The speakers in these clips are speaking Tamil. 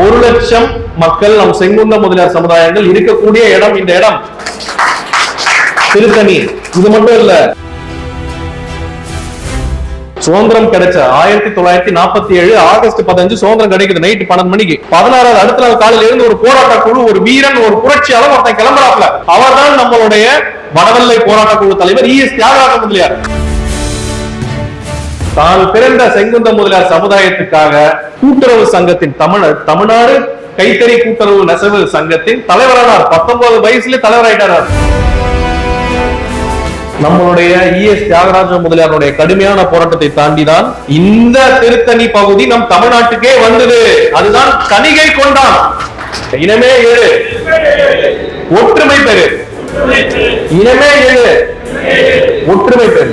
ஒரு லட்சம் மக்கள் நம் செங்குந்த முதலியார் சமுதாயங்கள் இருக்கக்கூடிய இடம் இந்த இடம். திருத்தணி. இது மட்டும் இல்ல. சுதந்திரம் கிடைச்ச ஆயிரத்தி தொள்ளாயிரத்தி நாற்பத்தி ஏழு ஆகஸ்ட் பதினஞ்சு சுதந்திரம் கிடைக்குது. நைட் பன்னெண்டு மணிக்கு. பதினாறாவது அடுத்த நாள் காலையில இருந்து ஒரு போராட்ட குழு ஒரு வீரன் ஒரு புரட்சியாளர் ஒருத்தன் கிளம்புறாப்ல அவர்தான் நம்மளுடைய வடவல்லை போராட்ட குழு தலைவர் இ எஸ் தியாகராஜ முதலியார். தான் பிறந்த செங்குந்த முதலியார் சமுதாயத்துக்காக கூட்டுறவு சங்கத்தின் தமிழ் தமிழ்நாடு கைத்தறி கூட்டுறவு நெசவு சங்கத்தின் தலைவரானார். பத்தொன்பது வயசுல தலைவராயிட்டார் நம்மளுடைய இஎஸ் தியாகராஜ முதலியாருடைய கடுமையான போராட்டத்தை தாண்டிதான் இந்த திருத்தணி பகுதி நம் தமிழ்நாட்டுக்கே வந்தது. அதுதான் கணிகை கொண்டான். இனமே ஏழு ஒற்றுமை பெரு. இனமே ஏழு ஒற்றுமை பெரு.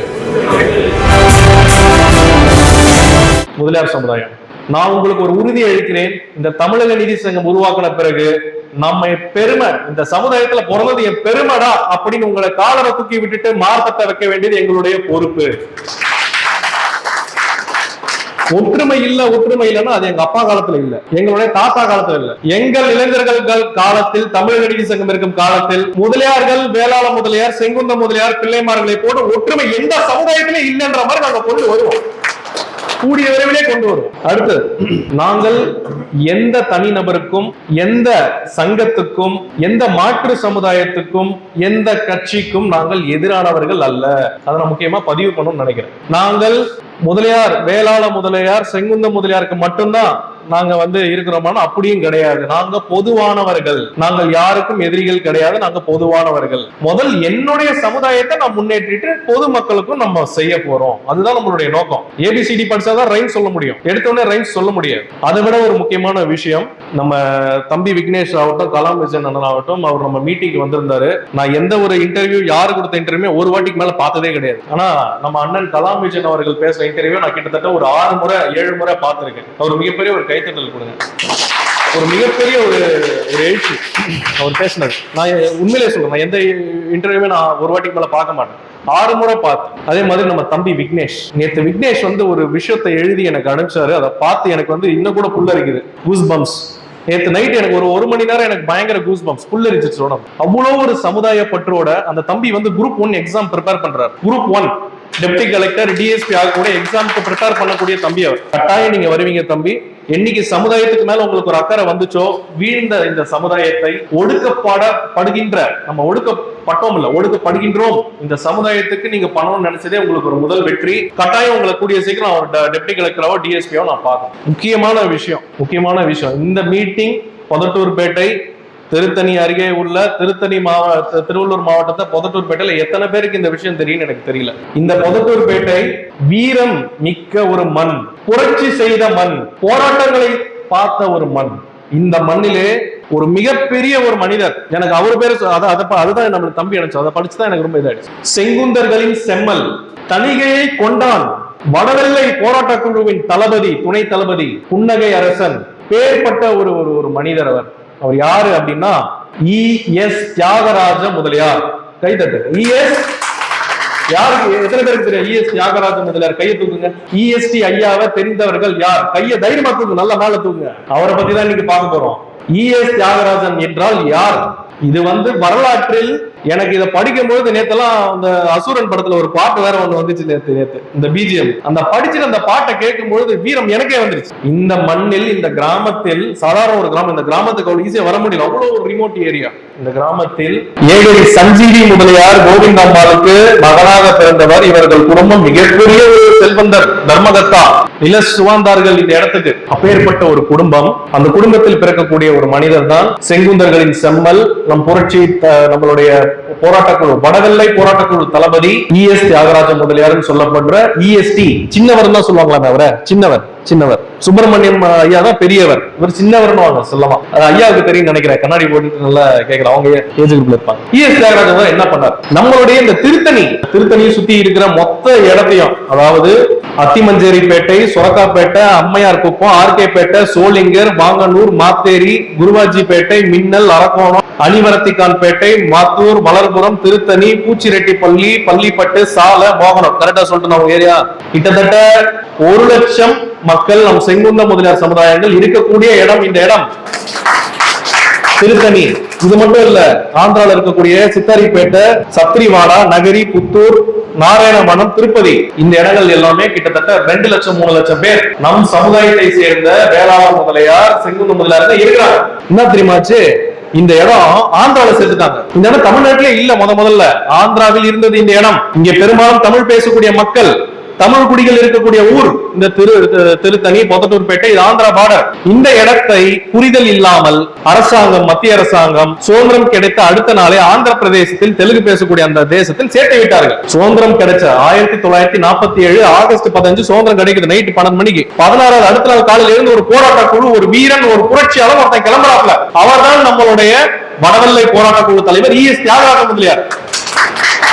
நான் உங்களுக்கு ஒரு உறுதி அளிக்கிறேன். இந்த தமிழக நீதி சங்கம் உருவாக்கின பிறகு நம்ம பெருமை இந்த சமுதாயத்துல பிறந்தது என் பெருமைடா அப்படின்னு உங்களை காலரை தூக்கி விட்டுட்டு மார்க்கத்தை வைக்க வேண்டியது எங்களுடைய பொறுப்பு. ஒற்றுமை இல்ல ஒற்றுமை இல்லைன்னா அது எங்க அப்பா காலத்துல இல்ல. எங்களுடைய தாத்தா காலத்துல இல்ல. எங்கள் இளைஞர்கள் காலத்தில் தமிழக நீதி சங்கம் இருக்கும் காலத்தில் முதலியார்கள் வேளாள முதலியார் செங்குந்த முதலியார் பிள்ளைமார்களை போட்டு ஒற்றுமை எந்த சமுதாயத்திலே இல்லைன்ற மாதிரி நாங்க கொண்டு வருவோம். கூடிய விரைவிலே கொண்டு வரும். அடுத்தது நாங்கள் எந்த தனிநபருக்கும் எந்த சங்கத்துக்கும் எந்த மாற்று சமுதாயத்துக்கும் எந்த கட்சிக்கும் நாங்கள் எதிரானவர்கள் அல்ல. அதை நான் முக்கியமா பதிவு பண்ணணும்னு நினைக்கிறேன். நாங்கள் முதலியார் வேளாள முதலியார் செங்குந்த முதலியாருக்கு மட்டும்தான் நாங்க வந்து இருக்கிறோமானா அப்படியும் கிடையாது. நாங்க பொதுவானவர்கள். நாங்கள் யாருக்கும் எதிரிகள் கிடையாது நாங்க பொதுவானவர்கள். முதல் என்னுடைய சமுதாயத்தை நான் முன்னேற்றிட்டு பொதுமக்களுக்கும் நம்ம செய்ய போறோம். அதுதான் நம்மளுடைய நோக்கம். ஏபிசிடி படிச்சாதான் ரைம் சொல்ல முடியும். எடுத்தோடனே ரைம் சொல்ல முடியாது. அதை விட ஒரு முக்கியமான விஷயம் நம்ம தம்பி விக்னேஷ் ஆகட்டும் கலாம் விஜயன் அண்ணன் ஆகட்டும் அவர் நம்ம மீட்டிங் வந்திருந்தாரு. நான் எந்த ஒரு இன்டர்வியூ யாரு கொடுத்த இன்டர்வியூ ஒரு வாட்டிக்கு மேல பார்த்ததே கிடையாது. ஆனா நம்ம அண்ணன் கலாம் விஜயன் அவர்கள் பேசுற இன்டர்வியூ நான் கிட்டத்தட்ட ஒரு ஆறு முறை ஏழு முறை பார்த்திருக்கேன். அவர் மிகப்பெரிய ஒரு கை கைத்தட்டல் கொடுங்க ஒரு மிகப்பெரிய ஒரு ஒரு எழுச்சி. அவர் பேசினது நான் உண்மையிலே சொல்லுவேன் நான் எந்த இன்டர்வியூமே நான் ஒரு வாட்டிக்கு மேல பார்க்க மாட்டேன். ஆறு முறை பார்த்தேன் அதே மாதிரி நம்ம தம்பி விக்னேஷ். நேத்து விக்னேஷ் வந்து ஒரு விஷயத்தை எழுதி எனக்கு அனுப்பிச்சாரு. அதை பார்த்து எனக்கு வந்து இன்னும் கூட புல்லரிக்குது. கூஸ் பம்ஸ் நேத்து நைட் எனக்கு ஒரு ஒரு மணி நேரம் எனக்கு பயங்கர கூஸ் பம்ப்ஸ் புல்லரிச்சிச்சு உடம்பு. அவ்வளோ ஒரு சமுதாய பற்றோட அந்த தம்பி வந்து குரூப் ஒன் எக்ஸாம் ப்ரிப்பேர் பண்றாரு. Group one deputy collector DSP ஆகக்கூடிய எக்ஸாமுக்கு ப்ரிப்பேர் பண்ணக்கூடிய தம்பி அவர். கட்டாயம் நீங்க வருவீங்க தம்பி. என்னைக்கு சமுதாயத்துக்கு மேல உங்களுக்கு ஒரு அக்கறை வந்துச்சோ வீழ்ந்த இந்த சமுதாயத்தை ஒடுக்கப்பாடப்படுகின்ற நம்ம ஒடுக்கப்பட்டோம் இல்ல ஒடுக்கப்படுகின்றோம். இந்த சமுதாயத்துக்கு நீங்க பண்ணணும்னு நினைச்சதே உங்களுக்கு ஒரு முதல் வெற்றி. கட்டாயம் உங்களை கூடிய சீக்கிரம் அவர் டெப்டி கலெக்டராவோ டிஎஸ்பியோ நான் பார்க்கணும் முக்கியமான விஷயம் முக்கியமான விஷயம். இந்த மீட்டிங் பொதட்டூர்பேட்டை திருத்தணி அருகே உள்ள திருத்தணி மாவட்ட திருவள்ளூர் மாவட்டத்தை பொதட்டூர்பேட்டையில எத்தனை பேருக்கு இந்த விஷயம் தெரியும் எனக்கு தெரியல. இந்த பொதட்டூர்பேட்டை வீரம் மிக்க ஒரு மண் புரட்சி செய்த மண் போராட்டங்களை பார்த்த ஒரு மண். இந்த மண்ணிலே ஒரு மிகப்பெரிய ஒரு மனிதர் எனக்கு அவர் பேரு சொ- அத- அதுதான் நம்ம தம்பி நினைச்சோம் அதை படிச்சுதான் எனக்கு ரொம்ப இதாயிடுச்சு. செங்குந்தர்களின் செம்மல் தணிகையை கொண்டான் வடவெல்லை போராட்ட குழுவின் தளபதி துணை தளபதி புன்னகை அரசன் பேர்பட்ட ஒரு ஒரு ஒரு மனிதர் அவர். அவர் யாரு அப்படின்னா இ எஸ் தியாகராஜ முதலியார். கைதட்டு இ எஸ் யாருக்கு எத்தனை பேருக்கு தெரியும்? E S Thyagaraja Mudaliar. கையை தூக்குங்க. இஎஸ்டி ஐயாவை தெரிந்தவர்கள் யார்? கையை தைரியமா தூக்குங்க நல்ல மேல தூக்குங்க அவரை பத்தி தான் இன்னைக்கு பார்க்க போறோம். இஎஸ் தியாகராஜன் என்றால் யார்? இது வந்து வரலாற்றில் எனக்கு இதை படிக்கும்போது நேத்தெல்லாம் அந்த அசுரன் படத்துல ஒரு பாட்டு வேற ஒண்ணு வந்துச்சு நேத்து நேத்து. இந்த பிஜிஎம் அந்த படிச்சுட்டு அந்த பாட்டை கேட்கும்பொழுது வீரம் எனக்கே வந்துருச்சு. இந்த மண்ணில் இந்த கிராமத்தில் சாதாரண ஒரு கிராமம் இந்த கிராமத்துக்கு அவ்வளவு ஈஸியா வர முடியல. அவ்வளவு ஒரு ரிமோட் ஏரியா இந்த கிராமத்தில் ஏழை சஞ்சீவி முதலியார் கோவிந்தம்பாளுக்கு மகனாக பிறந்தவர். இவர்கள் குடும்பம் மிகப்பெரிய ஒரு செல்வந்தர் தர்மதத்தா நில சுவாந்தார்கள் இந்த இடத்துக்கு. அப்பேற்பட்ட ஒரு குடும்பம். அந்த குடும்பத்தில் பிறக்கக்கூடிய ஒரு மனிதர் தான் செங்குந்தர்களின் செம்மல். நம் புரட்சி நம்மளுடைய போராட்டக்குழு வடவெல்லை போராட்டக்குழு தளபதி இஎஸ் தியாகராஜ முதலியார்னு சொல்லப்படுற இஎஸ்டி சின்னவர் தான் சொல்லுவாங்களா அவரை? சின்னவர் சின்னவர். சுப்பிரமணியம் ஐயா தான் பெரியவர். இவர் சின்னவர்னு வாங்க சொல்லமா ஐயாவுக்கு தெரியும் நினைக்கிறேன். கண்ணாடி போட்டுட்டு நல்லா கேட்கலாம். அவங்க ஏஜ் குரூப்ல இருப்பாங்க. இஎஸ் தியாகராஜன் தான் என்ன பண்ணார்? நம்மளுடைய இந்த திருத்தணி திருத்தணியை சுத்தி இருக்கிற மொத்த இடத்தையும் அதாவது அத்திமஞ்சேரிப்பேட்டை சொரக்காப்பேட்டை அம்மையார் குப்பம் ஆர்கேப்பேட்டை சோளிங்கர் வாங்கனூர் மாத்தேரி குருவாஜிப்பேட்டை மின்னல் அரக்கோணம் அணிவரத்திக்கான்பேட்டை மாத்தூர் மலர்புரம் திருத்தணி பூச்சிரெட்டிப்பள்ளி பள்ளிப்பட்டு சால மோகனம் கரெக்டா சொல்லிட்டு நம்ம ஏரியா கிட்டத்தட்ட ஒரு லட்சம் மக்கள் நம் செங்குந்த முதலியார் சமுதாயங்கள் இருக்கக்கூடிய இடம் இந்த இடம். திருத்தணி. இது மட்டும் இல்ல ஆந்திரால இருக்கக்கூடிய சித்தாரிப்பேட்டை சத்திரிவாடா நகரி புத்தூர் நாராயணவனம் திருப்பதி. இந்த இடங்கள் எல்லாமே கிட்டத்தட்ட ரெண்டு லட்சம் மூணு லட்சம் பேர். நம் சமுதாயத்தை சேர்ந்த வேளாளர் முதலியார் செங்குந்த முதலியார் தான் இருக்கிறாங்க. என்ன தெரியுமாச்சு இந்த இடம் ஆந்திரால சேர்த்துட்டாங்க இந்த இடம் தமிழ்நாட்டிலே இல்ல முத முதல்ல. ஆந்திராவில் இருந்தது இந்த இடம். இங்க பெரும்பாலும் தமிழ் பேசக்கூடிய மக்கள் தமிழ் குடிகள் இருக்கக்கூடிய ஊர் இந்த திரு திருத்தணி பொத்தட்டூர்பேட்டை இது ஆந்திரா பார்டர் இந்த இடத்தை புரிதல் இல்லாமல் அரசாங்கம் மத்திய அரசாங்கம் சுதந்திரம் கிடைத்த அடுத்த நாளே ஆந்திர பிரதேசத்தில் தெலுங்கு பேசக்கூடிய அந்த தேசத்தில் சேர்த்து விட்டார்கள். சுதந்திரம் கிடைச்ச ஆயிரத்தி தொள்ளாயிரத்தி நாற்பத்தி ஏழு ஆகஸ்ட் பதினஞ்சு சுதந்திரம் கிடைக்குது நைட்டு பன்னெண்டு மணிக்கு. பதினாறாவது அடுத்த நாள் காலையில இருந்து ஒரு போராட்ட குழு ஒரு வீரன் ஒரு புரட்சியாளர் ஒருத்தன் கிளம்புறாப்ல அவர்தான் நம்மளுடைய வடவெல்லை போராட்ட குழு தலைவர் இ எஸ் தியாகராஜ முதலியார்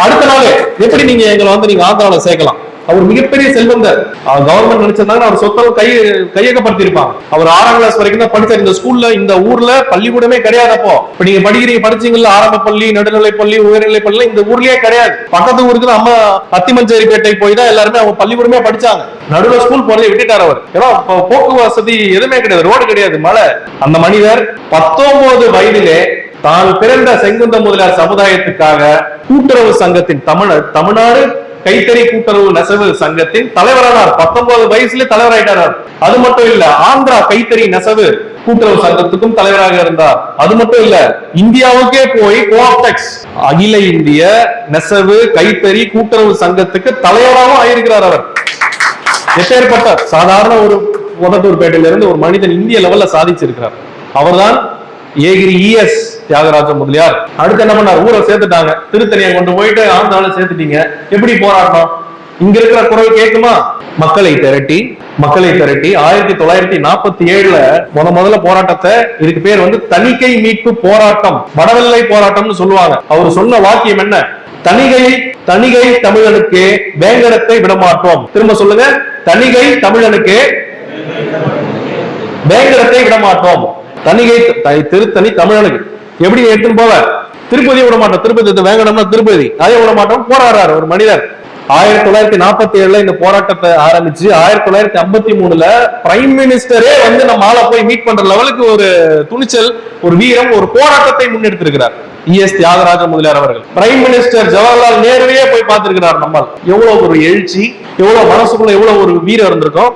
அடுத்த நாள் எப்படி நீங்க எங்களை வந்து நீங்க ஆந்திராவில் சேர்க்கலாம்? அவர் மிகப்பெரிய செல்வந்தர். கவர்மெண்ட் நினைச்சிருந்தாங்க அவர் சொத்தம் கை கையகப்படுத்திருப்பான் அவர் ஆறாம் கிளாஸ் வரைக்கும் தான் படிச்சார். இந்த ஸ்கூல்ல இந்த ஊர்ல பள்ளிக்கூடமே கிடையாது அப்போ இப்ப நீங்க படிக்கிறீங்க படிச்சீங்கல்ல ஆரம்ப பள்ளி நடுநிலை பள்ளி உயர்நிலை பள்ளி இந்த ஊர்லயே கிடையாது. பக்கத்து ஊருக்கு நம்ம அத்திமஞ்சேரிப்பேட்டை போய் தான் எல்லாருமே அவங்க பள்ளிக்கூடமே படிச்சாங்க. நடுவில் ஸ்கூல் போறதை விட்டுட்டார் அவர். ஏன்னா போக்கு வசதி எதுவுமே கிடையாது. ரோடு கிடையாது மழை அந்த மனிதர் பத்தொன்பது வயதிலே தான் பிறந்த செங்குந்த முதலியார் சமுதாயத்துக்காக கூட்டுறவு சங்கத்தின் தமிழ் தமிழ்நாடு கைத்தறி கூட்டுறவு நெசவு சங்கத்தின் தலைவரானார். பத்தொன்பது வயசுல தலைவராயிட்டார் அவர். அது மட்டும் இல்ல ஆந்திரா கைத்தறி நெசவு கூட்டுறவு சங்கத்துக்கும் தலைவராக இருந்தார். அது மட்டும் இல்ல இந்தியாவுக்கே போய் கோஆப்டெக்ஸ் அகில இந்திய நெசவு கைத்தறி கூட்டுறவு சங்கத்துக்கு தலைவராகவும் ஆயிருக்கிறார் அவர். எப்பேற்பட்ட சாதாரண ஒரு உதட்டூர்பேட்டையில இருந்து ஒரு மனிதன் இந்திய லெவல்ல சாதிச்சிருக்கிறார். அவர்தான் ஏகிரி இஎஸ் தியாகராஜ முதலியார். அடுத்து என்ன பண்ணார்? ஊரை சேர்த்துட்டாங்க. திருத்தணியை கொண்டு போயிட்டு ஆந்திராவில சேர்த்துட்டீங்க. எப்படி போராட்டம் இங்க இருக்கிற குரல் கேட்குமா மக்களை திரட்டி மக்களை திரட்டி ஆயிரத்தி தொள்ளாயிரத்தி நாற்பத்தி ஏழுல முத முதல்ல போராட்டத்தை இதுக்கு பேர் வந்து தணிக்கை மீட்பு போராட்டம் வடவெல்லை போராட்டம்னு சொல்லுவாங்க. அவர் சொன்ன வாக்கியம் என்ன? தணிகை தணிகை தமிழனுக்கு வேங்கடத்தை விடமாட்டோம். திரும்ப சொல்லுங்க. தணிகை தமிழனுக்கு வேங்கடத்தை விடமாட்டோம். தணிகை திருத்தணி தமிழனுக்கு. எப்படி எடுத்துன்னு போவ? திருப்பதி விட மாட்டோம். திருப்பதி வேங்கடம்னா திருப்பதி. அதே விட மாட்டோம். போராடுறாரு ஒரு மனிதர். ஆயிரத்தி தொள்ளாயிரத்தி நாற்பத்தி ஏழுல இந்த போராட்டத்தை ஆரம்பிச்சு ஆயிரத்தி தொள்ளாயிரத்தி ஐம்பத்தி மூணுல பிரைம் மினிஸ்டரே வந்து நம்ம ஆளை போய் மீட் பண்ற லெவலுக்கு ஒரு துணிச்சல் ஒரு வீரம் ஒரு போராட்டத்தை முன்னெடுத்திருக்கிறார். இஎஸ் தியாகராஜ முதலியார் அவர்கள். பிரைம் மினிஸ்டர் ஜவஹர்லால் நேருவே போய் பார்த்திருக்கிறார் நம்மால். எவ்வளவு ஒரு எழுச்சி எவ்வளவு மனசுக்குள்ள எவ்வளவு ஒரு வீரம் இருந்திருக்கும்.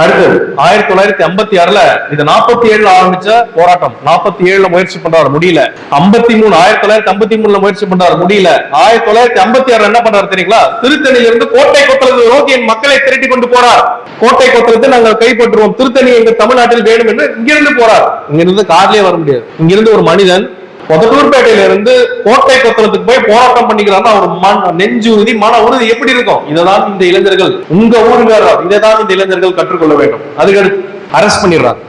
அடுத்து ஆயிரத்தி தொள்ளாயிரத்தி ஐம்பத்தி ஆறுல இது நாற்பத்தி ஏழுல ஆரம்பிச்ச போராட்டம். நாற்பத்தி ஏழுல முயற்சி பண்றாரு முடியல. ஐம்பத்தி மூணு ஆயிரத்தி தொள்ளாயிரத்தி ஐம்பத்தி மூணுல முயற்சி பண்றாரு முடியல. ஆயிரத்தி தொள்ளாயிரத்தி ஐம்பத்தி ஆறுல என்ன பண்றாரு தெரியுங்களா? திருத்தணியில இருந்து கோட்டை கொத்தளது நோக்கி என் மக்களை திரட்டி கொண்டு போறார். கோட்டை கொத்தளத்தை நாங்கள் கைப்பற்றுவோம். திருத்தணி எங்க தமிழ்நாட்டில் வேணும் என்று இங்கிருந்து போறார். இங்கிருந்து கார்லயே வர முடியாது. இங்கிருந்து ஒரு மனிதன் பொதட்டூர்பேட்டையில இருந்து கோட்டை கொத்தளத்துக்கு போய் போராட்டம் பண்ணிக்கிறாருன்னா அவர் நெஞ்சு உறுதி மன உறுதி எப்படி இருக்கும்? இதைதான் இந்த இளைஞர்கள் உங்க ஊருக்காரர் இதைதான் இந்த இளைஞர்கள் கற்றுக்கொள்ள வேண்டும். அதுக்கடுத்து அரெஸ்ட் பண்ணிடுறாங்க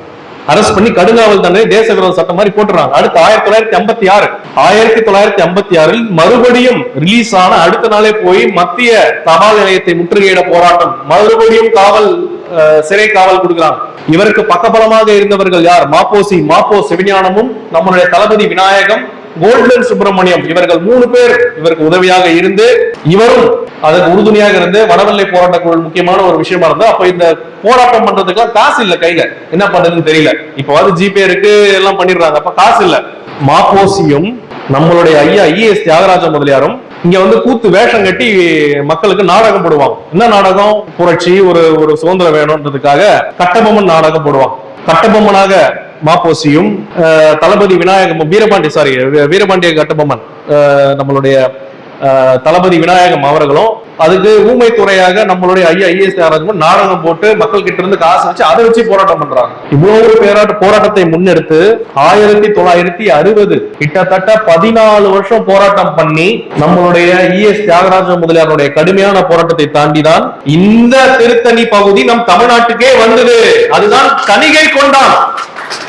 அரெஸ்ட் பண்ணி கடுங்காவல் தண்டனை தேச விரோத சட்டம் மாதிரி போட்டுறாங்க. அடுத்து ஆயிரத்தி தொள்ளாயிரத்தி ஐம்பத்தி ஆறு. ஆயிரத்தி தொள்ளாயிரத்தி ஐம்பத்தி ஆறில் மறுபடியும் ரிலீஸ் ஆன அடுத்த நாளே போய் மத்திய தபால் நிலையத்தை முற்றுகையிட போராட்டம். மறுபடியும் காவல் அஹ், சிறை காவல் கொடுக்குறாங்க. இவருக்கு பக்கபலமாக இருந்தவர்கள் யார்? மாப்போசி மாப்போ செவிஞானமும் நம்மளுடைய தளபதி விநாயகம் கோல்டன் சுப்பிரமணியம். இவர்கள் மூணு பேர் இவருக்கு உதவியாக இருந்து இவரும் அதற்கு உறுதுணையாக இருந்து வடவெல்லை போராட்ட குழு முக்கியமான ஒரு விஷயமா இருந்தா அப்ப இந்த போராட்டம் பண்றதுக்கு காசு இல்ல கையில. என்ன பண்றதுன்னு தெரியல. இப்ப வந்து ஜிபே இருக்கு எல்லாம் பண்ணிடுறாங்க. அப்ப காசு இல்ல. மாப்போசியும் நம்மளுடைய ஐயா ஐஏஎஸ் தியாகராஜ முதலியாரும் இங்க வந்து கூத்து வேஷம் கட்டி மக்களுக்கு நாடகம் போடுவாங்க என்ன நாடகம்? புரட்சி ஒரு ஒரு சுதந்திரம் வேணும்ன்றதுக்காக கட்டபொம்மன் நாடகம் போடுவாங்க கட்டபொம்மனாக மாப்போசியும் தளபதி விநாயகம் வீரபாண்டி சாரி வீரபாண்டிய கட்டபொம்மன் நம்மளுடைய தளபதி விநாயகம் அவர்களும் அதுக்கு ஊமை துறையாக நம்மளுடைய ஐயா ஐஎஸ் தியாகராஜன் நாடகம் போட்டு மக்கள் கிட்ட இருந்து காசு வச்சு அதை வச்சு போராட்டம் பண்றாங்க. இவ்வளவு பேராட்ட போராட்டத்தை முன்னெடுத்து ஆயிரத்தி தொள்ளாயிரத்தி அறுபது கிட்டத்தட்ட பதினாலு வருஷம் போராட்டம் பண்ணி நம்மளுடைய இஎஸ் தியாகராஜ முதலியாருடைய கடுமையான போராட்டத்தை தாண்டிதான் இந்த திருத்தணி பகுதி நம் தமிழ்நாட்டுக்கே வந்தது. அதுதான் கணிகை கொண்டான்.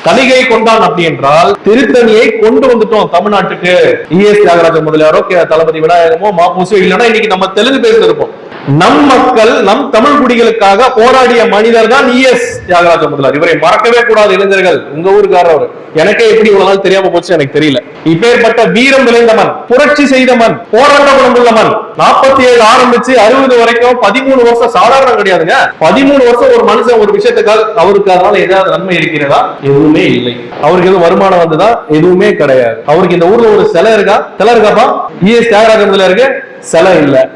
தணிகை கொண்டான் அப்படி என்றால் திருத்தணியை கொண்டு வந்துட்டோம் தமிழ்நாட்டுக்கு. இஎஸ் தியாகராஜ முதலியாரோ கே- தளபதி விநாயகமோ மாப்பூசோ இல்லைன்னா இன்னைக்கு நம்ம தெலுங்கு பேசிட்டு இருப்போம். நம் மக்கள் நம் தமிழ் குடிகளுக்காக போராடிய மனிதர் தான் இஎஸ் தியாகராஜ முதலார் இவரை மறக்கவே கூடாது இளைஞர்கள். உங்க ஊருக்காரர் அவர். எனக்கே எப்படி இவ்வளவு நாள் தெரியாம போச்சு எனக்கு தெரியல. இப்பேற்பட்ட வீரம் விளைந்தவன் புரட்சி செய்த போராட்ட குணம் உள்ளவன் நாற்பத்தி ஏழு ஆரம்பிச்சு அறுபது வரைக்கும் பதிமூணு வருஷம் சாதாரணம் கிடையாதுங்க. பதிமூணு வருஷம் ஒரு மனுஷன் ஒரு விஷயத்துக்காக அவருக்கு அதனால ஏதாவது நன்மை இருக்கிறதா? எதுவுமே இல்லை. அவருக்கு எதுவும் வருமானம் வந்ததா? எதுவுமே கிடையாது. அவருக்கு இந்த ஊர்ல ஒரு சிலை இருக்கா? சிலை இருக்காப்பா? இஎஸ் தியாகராஜ முதலாருக்கு சிலை இல்ல.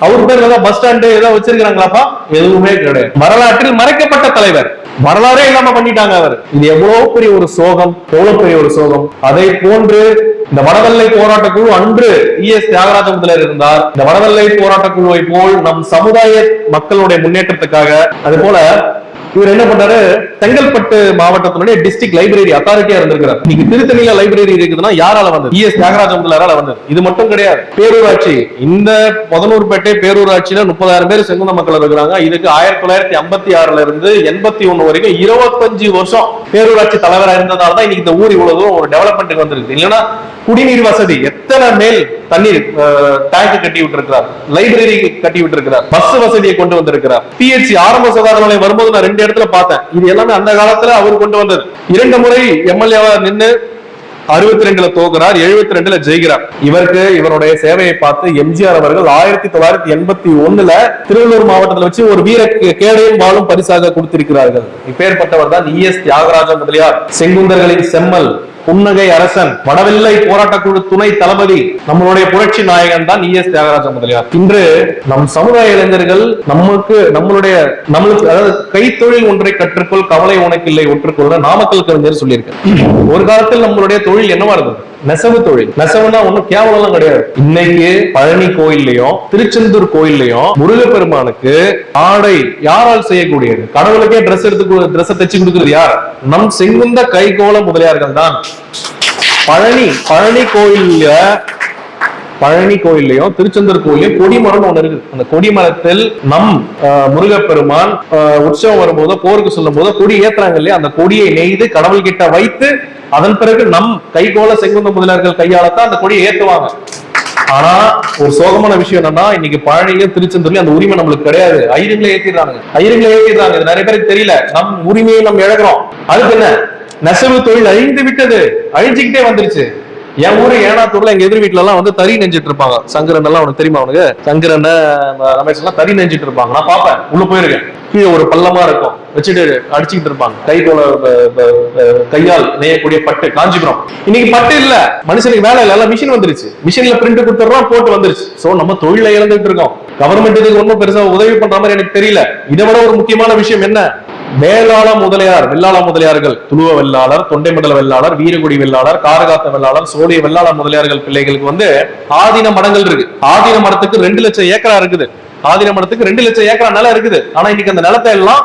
அவர் பேர் ஏதாவது பஸ் ஸ்டாண்டு ஏதாவது வச்சிருக்கிறாங்களாப்பா? எதுவுமே கிடையாது. வரலாற்றில் மறைக்கப்பட்ட தலைவர். வரலாறே இல்லாம பண்ணிட்டாங்க அவர். இது எவ்வளவு பெரிய ஒரு சோகம் எவ்வளவு பெரிய ஒரு சோகம். அதை போன்று இந்த வடவல்லை போராட்ட குழு அன்று இ எஸ் தியாகராஜ முதலர் இருந்தார். இந்த வடவெள்ளை போராட்ட குழுவை போல் நம் சமுதாய மக்களுடைய முன்னேற்றத்துக்காக அது போல இவர் என்ன பண்றாரு செங்கல்பட்டு மாவட்டத்தினுடைய டிஸ்ட்ரிக்ட் லைப்ரரி அத்தாரிட்டியா இருந்திருக்கிறார். இன்னைக்கு திருத்தணியில லைப்ரரி இருக்குதுன்னா யாரால வந்தது? இஎஸ் தியாகராஜ முதலாரால வந்தது. இது மட்டும் கிடையாது. பேரூராட்சி. இந்த பதினூர்பேட்டை பேரூராட்சியில முப்பதாயிரம் பேர் செங்குந்த மக்கள் இருக்கிறாங்க. இதுக்கு ஆயிரத்தி தொள்ளாயிரத்தி ஐம்பத்தி ஆறுல இருந்து எண்பத்தி ஒண்ணு வரைக்கும் இருபத்தஞ்சு வருஷம் பேரூராட்சி தலைவராக இருந்ததால தான் இன்னைக்கு இந்த ஊர் இவ்வளவு ஒரு டெவலப்மெண்ட் வந்திருக்கு. இல்லைன்னா குடிநீர் வசதி எத்தனை மேல் தண்ணீர் டேங்க் கட்டி விட்டுருக்கிறார். லைப்ரரி கட்டி விட்டுருக்கிறார். பஸ் வசதியை கொண்டு வந்திருக்கிறார். பிஹெச்சி ஆரம்ப சுகாதார நிலையம் வரும்போது நான் ரெண்டு இடத்துல பார்த்தேன். இது எல்லாமே அந்த காலத்துல அவர் கொண்டு வந்தது. இரண்டு முறை எம்எல்ஏவா நின்று அறுபத்தி ரெண்டுல தோக்குறார் எழுபத்தி ரெண்டுல ஜெயிக்கிறார். இவருக்கு இவருடைய சேவையை பார்த்து எம்ஜிஆர் அவர்கள் ஆயிரத்தி தொள்ளாயிரத்தி எண்பத்தி ஒண்ணுல திருவள்ளூர் மாவட்டத்தில் வச்சு ஒரு வீர கேடையும் கேடயம் வாழும் பரிசாக கொடுத்திருக்கிறார்கள். இப்பேற்பட்டவர் தான் இ எஸ் தியாகராஜ முதலியார். செங்குந்தர்களின் செம்மல் புன்னகை அரசன் வடவில்லை போராட்ட குழு துணை தளபதி நம்மளுடைய புரட்சி நாயகன் தான் இஎஸ் தியாகராஜ முதலியார். இன்று நம் சமுதாய இளைஞர்கள் நமக்கு நம்மளுடைய நம்மளுக்கு அதாவது கைத்தொழில் ஒன்றை கற்றுக்கொள் கவலை உனக்கு இல்லை ஒற்றுக்கொள்ள நாமக்கல் கவிஞர் சொல்லியிருக்கேன் ஒரு காலத்தில் நம்மளுடைய தொழில் என்னவா இருந்தது? நெசவு தொழில். நெசவுனா ஒண்ணும் கேவலம் கிடையாது. இன்னைக்கு பழனி கோயில்லையும் திருச்செந்தூர் கோயில்லையும் முருகப்பெருமானுக்கு ஆடை யாரால் செய்யக்கூடியது? கடவுளுக்கே Dress எடுத்து Dress தைச்சு கொடுக்கிறது யார்? நம் செங்குந்த கைகோள முதலியார்கள் தான் பழனி பழனி கோயில்ல பழனி கோயில்லையும் திருச்செந்தூர் கோயிலையும் கொடிமரம் ஒண்ணு இருக்கு அந்த கொடிமரத்தில் நம் அஹ், முருகப்பெருமான் உற்சவம் வரும்போது போருக்கு சொல்லும் போது கொடி ஏத்துறாங்க இல்லையா? அந்த கொடியை நெய்து கடவுள் கிட்ட வைத்து அதன் பிறகு நம் கைகோல செங்குந்த முதலியார்கள் கையாளத்தான் அந்த கொடியை ஏத்துவாங்க. ஆனா ஒரு சோகமான விஷயம் என்னன்னா இன்னைக்கு பழனியும் திருச்செந்தூர்லயும் அந்த உரிமை நம்மளுக்கு கிடையாது. ஐயருங்களே ஏத்திடுறாங்க ஐயருங்களே ஏத்திடுறாங்க இது நிறைய பேருக்கு தெரியல. நம் உரிமையை நம்ம இழக்கிறோம். அதுக்கு என்ன? நெசவு தொழில் அழிந்து விட்டது. அழிஞ்சுக்கிட்டே வந்துருச்சு. என் ஊரு ஏனாத்தூர்ல எங்க எதிர் வீட்டுல எல்லாம் வந்து தறி நெஞ்சிட்டு இருப்பாங்க. சங்கரன் எல்லாம் உனக்கு தெரியுமா அவனுக்கு? சங்கரன் ரமேஷ் எல்லாம் தறி நெஞ்சிட்டு இருப்பாங்க. நான் பாப்பேன் உள்ள போயிருக்கேன். கீழே ஒரு பள்ளமா இருக்கும். வச்சுட்டு அடிச்சுக்கிட்டு இருப்பாங்க. கை போல கையால் நெய்யக்கூடிய பட்டு காஞ்சிபுரம். இன்னைக்கு பட்டு இல்ல. மனுஷனுக்கு வேலை இல்ல. எல்லாம் மிஷின் வந்துருச்சு. மிஷின்ல பிரிண்ட் கொடுத்துறோம் போட்டு வந்துருச்சு. சோ நம்ம தொழில இழந்துட்டு இருக்கோம். கவர்மெண்ட் இதுக்கு ஒன்றும் பெருசா உதவி பண்ற மாதிரி எனக்கு தெரியல. இதை விட ஒரு முக்கியமான விஷயம் என்ன? வேளாள முதலியார் வெள்ளாள முதலியார்கள் துளுவ வெள்ளாளர் தொண்டைமண்டல வெள்ளாளர் வீரகுடி வெள்ளாளர் காரகாத்த வெள்ளாளர் சோழிய வெள்ளாள முதலியார்கள் பிள்ளைகளுக்கு வந்து ஆதீன மடங்கள் இருக்கு. ஆதீன மடத்துக்கு ரெண்டு லட்சம் ஏக்கரா இருக்குது. ஆதீன மடத்துக்கு ரெண்டு லட்சம் ஏக்கரா நிலம் இருக்குது. ஆனா இன்னைக்கு அந்த நிலத்தை எல்லாம்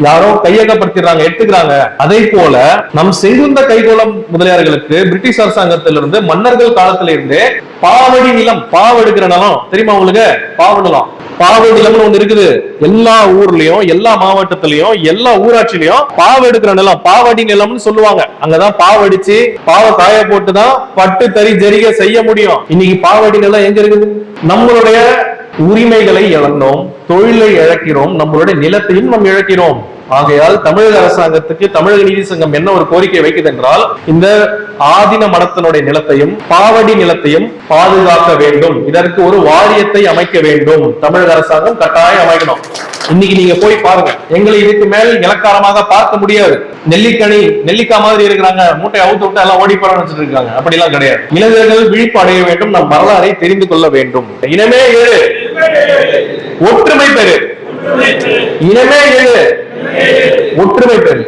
யாரோ கையகப்படுத்திடுறாங்க எடுத்துக்கிறாங்க. அதே போல நம் செய்திருந்த கைகோளம் முதலியார்களுக்கு பிரிட்டிஷ் அரசாங்கத்திலிருந்து மன்னர்கள் காலத்துல இருந்தே பாவடி நிலம் பாவெடுக்கிற நிலம். தெரியுமா உங்களுக்கு? பாவ நிலம். பாவ நிலம்னு ஒண்ணு இருக்குது. எல்லா ஊர்லயும் எல்லா மாவட்டத்திலயும் எல்லா ஊராட்சிலயும் பாவ எடுக்கிற நிலம் பாவடி நிலம்னு சொல்லுவாங்க. அங்கதான் பாவடிச்சு பாவ காய போட்டுதான் பட்டு தறி ஜெரிக செய்ய முடியும். இன்னைக்கு பாவடி நிலம் எங்க இருக்குது? நம்மளுடைய உரிமைகளை இழந்தோம். தொழிலை இழக்கிறோம் நம்மளுடைய நிலத்தையும் நாம் இழக்கிறோம். ஆகையால் தமிழக அரசாங்கத்துக்கு தமிழக நீதி சங்கம் என்ன ஒரு கோரிக்கை வைக்குது என்றால் இந்த ஆதின மடத்தினுடைய நிலத்தையும் பாவடி நிலத்தையும் பாதுகாக்க வேண்டும். இதற்கு ஒரு வாரியத்தை அமைக்க வேண்டும். தமிழக அரசாங்கம் கட்டாயம் அமைக்கணும். இன்னைக்கு நீங்க போய் பாருங்க. எங்களை இதுக்கு மேல் இலக்காரமாக பார்க்க முடியாது. நெல்லிக்கனி நெல்லிக்காய் மாதிரி இருக்கிறாங்க. மூட்டை அவுத்து விட்டு எல்லாம் ஓடி போறான்னு வச்சுட்டு இருக்காங்க. அப்படி எல்லாம் கிடையாது. இளைஞர்கள் விழிப்பு அடைய வேண்டும். நம் வரலாறை தெரிந்து கொள்ள வேண்டும். இனமே ஏழு ஒற்றுமை பெறு. இனமே எழு ஒற்றுமை பெறு.